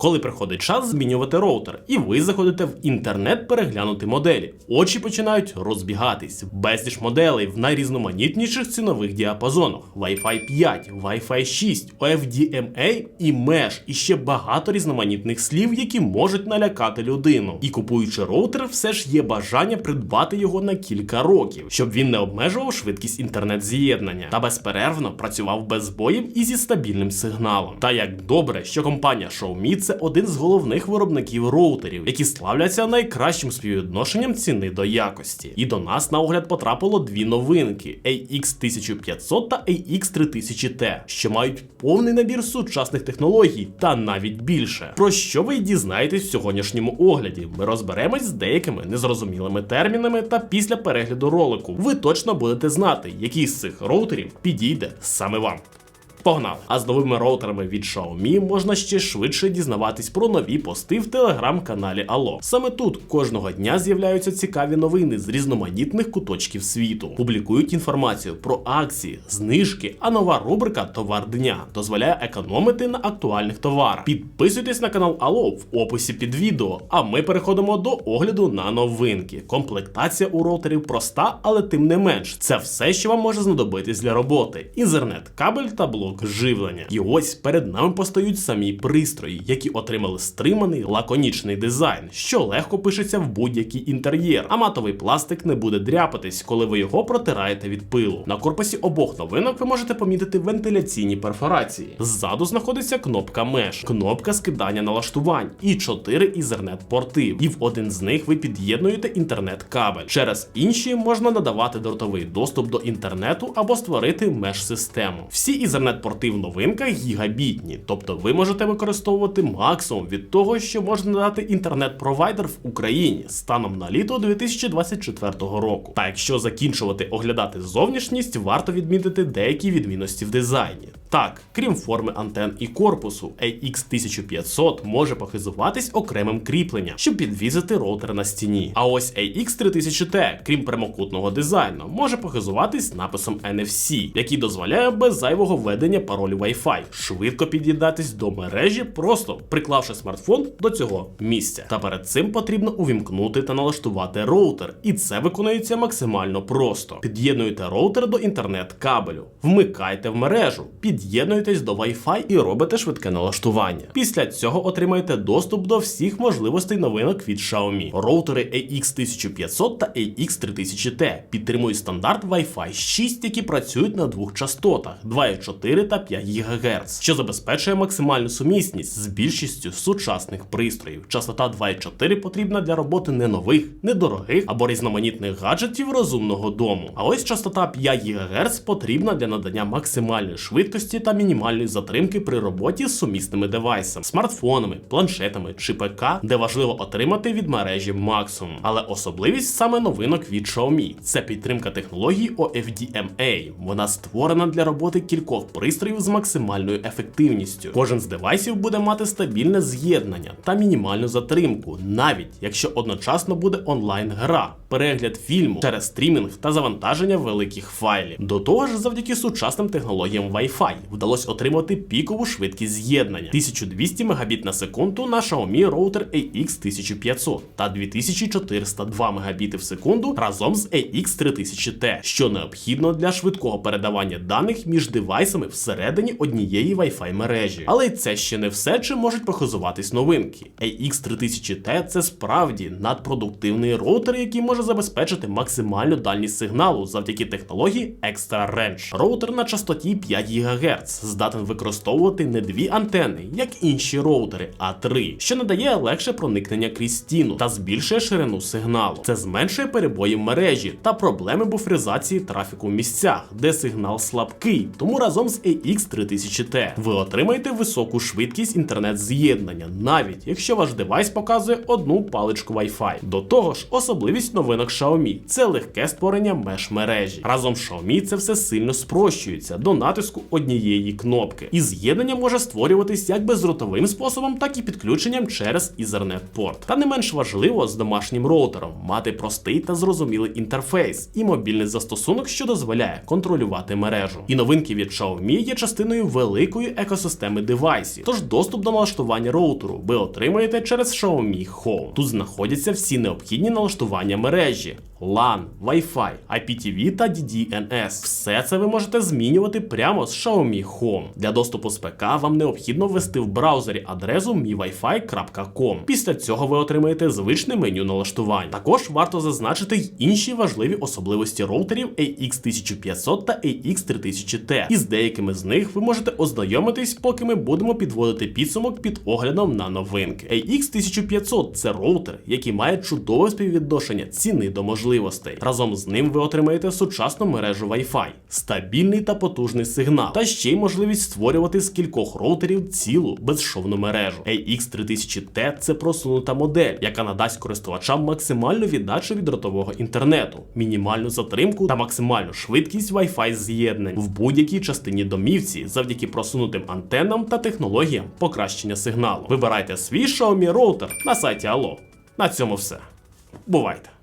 Коли приходить час змінювати роутер, і ви заходите в інтернет переглянути моделі, очі починають розбігатись. Безліч моделей в найрізноманітніших цінових діапазонах: Wi-Fi 5, Wi-Fi 6, OFDMA і Mesh, і ще багато різноманітних слів, які можуть налякати людину. І купуючи роутер, все ж є бажання придбати його на кілька років, щоб він не обмежував швидкість інтернет-з'єднання та безперервно працював без збоїв і зі стабільним сигналом. Та як добре, що компанія Xiaomi – це один з головних виробників роутерів, які славляться найкращим співвідношенням ціни до якості. І до нас на огляд потрапило дві новинки: AX1500 та AX3000T, що мають повний набір сучасних технологій та навіть більше. Про що ви дізнаєтесь в сьогоднішньому огляді? Ми розберемось з деякими незрозумілими термінами, та після перегляду ролику ви точно будете знати, який з цих роутерів підійде саме вам. Погнали! А з новими роутерами від Xiaomi можна ще швидше дізнаватись про нові пости в телеграм-каналі Allo. Саме тут кожного дня з'являються цікаві новини з різноманітних куточків світу. Публікують інформацію про акції, знижки, а нова рубрика Товар дня дозволяє економити на актуальних товарах. Підписуйтесь на канал Allo в описі під відео. А ми переходимо до огляду на новинки. Комплектація у роутерів проста, але тим не менш, це все, що вам може знадобитись для роботи: інтернет, кабель та блок живлення. І ось перед нами постають самі пристрої, які отримали стриманий лаконічний дизайн, що легко пишеться в будь-який інтер'єр. А матовий пластик не буде дряпатись, коли ви його протираєте від пилу. На корпусі обох новинок ви можете помітити вентиляційні перфорації. Ззаду знаходиться кнопка Mesh, кнопка скидання налаштувань і 4 ізернет порти. І в один з них ви під'єднуєте інтернет-кабель. Через інші можна надавати дротовий доступ до інтернету або створити меш-систему. Всі ізернет порти в новинках гігабітні, тобто ви можете використовувати максимум від того, що може надати інтернет-провайдер в Україні станом на літо 2024 року. Та якщо закінчувати оглядати зовнішність, варто відмітити деякі відмінності в дизайні. Так, крім форми антен і корпусу, AX1500 може похизуватись окремим кріпленням, щоб підвізити роутер на стіні. А ось AX3000T, крім прямокутного дизайну, може похизуватись написом NFC, який дозволяє без зайвого введення паролю Wi-Fi швидко під'єднатись до мережі, просто приклавши смартфон до цього місця. Та перед цим потрібно увімкнути та налаштувати роутер, і це виконується максимально просто. Під'єднуєте роутер до інтернет-кабелю, вмикайте в мережу, під'єднуєтесь до Wi-Fi і робите швидке налаштування. Після цього отримаєте доступ до всіх можливостей новинок від Xiaomi. Роутери AX1500 та AX3000T підтримують стандарт Wi-Fi 6, які працюють на двох частотах 2,4 та 5 ГГц, що забезпечує максимальну сумісність з більшістю сучасних пристроїв. Частота 2,4 потрібна для роботи не нових, недорогих або різноманітних гаджетів розумного дому. А ось частота 5 ГГц потрібна для надання максимальної швидкості та мінімальної затримки при роботі з сумісними девайсами, смартфонами, планшетами чи ПК, де важливо отримати від мережі максимум. Але особливість саме новинок від Xiaomi – це підтримка технології OFDMA. Вона створена для роботи кількох пристроїв з максимальною ефективністю. Кожен з девайсів буде мати стабільне з'єднання та мінімальну затримку, навіть якщо одночасно буде онлайн-гра, перегляд фільму через стрімінг та завантаження великих файлів. До того ж, завдяки сучасним технологіям Wi-Fi вдалося отримати пікову швидкість з'єднання 1200 Мбіт на секунду на Xiaomi роутер AX1500 та 2402 Мбіти в секунду разом з AX3000T, що необхідно для швидкого передавання даних між девайсами всередині однієї Wi-Fi мережі. Але й це ще не все, чим можуть похизуватись новинки. AX3000T це справді надпродуктивний роутер, який може забезпечити максимальну дальність сигналу завдяки технології Extra Range. Роутер на частоті 5 ГГц здатен використовувати не дві антени, як інші роутери, а три, що надає легше проникнення крізь стіну та збільшує ширину сигналу. Це зменшує перебої в мережі та проблеми буферизації трафіку в місцях, де сигнал слабкий. Тому разом з AX3000T ви отримаєте високу швидкість інтернет-з'єднання, навіть якщо ваш девайс показує одну паличку Wi-Fi. До того ж, особливість нового новинок Xiaomi це легке створення меж мережі. Разом з Xiaomi це все сильно спрощується до натиску однієї кнопки. І з'єднання може створюватись як бездротовим способом, так і підключенням через Ethernet порт. Та не менш важливо з домашнім роутером мати простий та зрозумілий інтерфейс і мобільний застосунок, що дозволяє контролювати мережу. І новинки від Xiaomi є частиною великої екосистеми девайсів. Тож доступ до налаштування роутеру ви отримаєте через Xiaomi Home. Тут знаходяться всі необхідні налаштування мережі. LAN, Wi-Fi, IPTV та DDNS. Все це ви можете змінювати прямо з Xiaomi Home. Для доступу з ПК вам необхідно ввести в браузері адресу miwifi.com. Після цього ви отримаєте звичне меню налаштувань. Також варто зазначити й інші важливі особливості роутерів AX1500 та AX3000T. І з деякими з них ви можете ознайомитись, поки ми будемо підводити підсумок під оглядом на новинки. AX1500 це роутер, який має чудове співвідношення ціни до можливостей. Разом з ним ви отримаєте сучасну мережу Wi-Fi, стабільний та потужний сигнал, та ще й можливість створювати з кількох роутерів цілу безшовну мережу. AX3000T це просунута модель, яка надасть користувачам максимальну віддачу від дротового інтернету, мінімальну затримку та максимальну швидкість Wi-Fi з'єднань в будь-якій частині домівці завдяки просунутим антеннам та технологіям покращення сигналу. Вибирайте свій Xiaomi роутер на сайті Allo. На цьому все. Бувайте!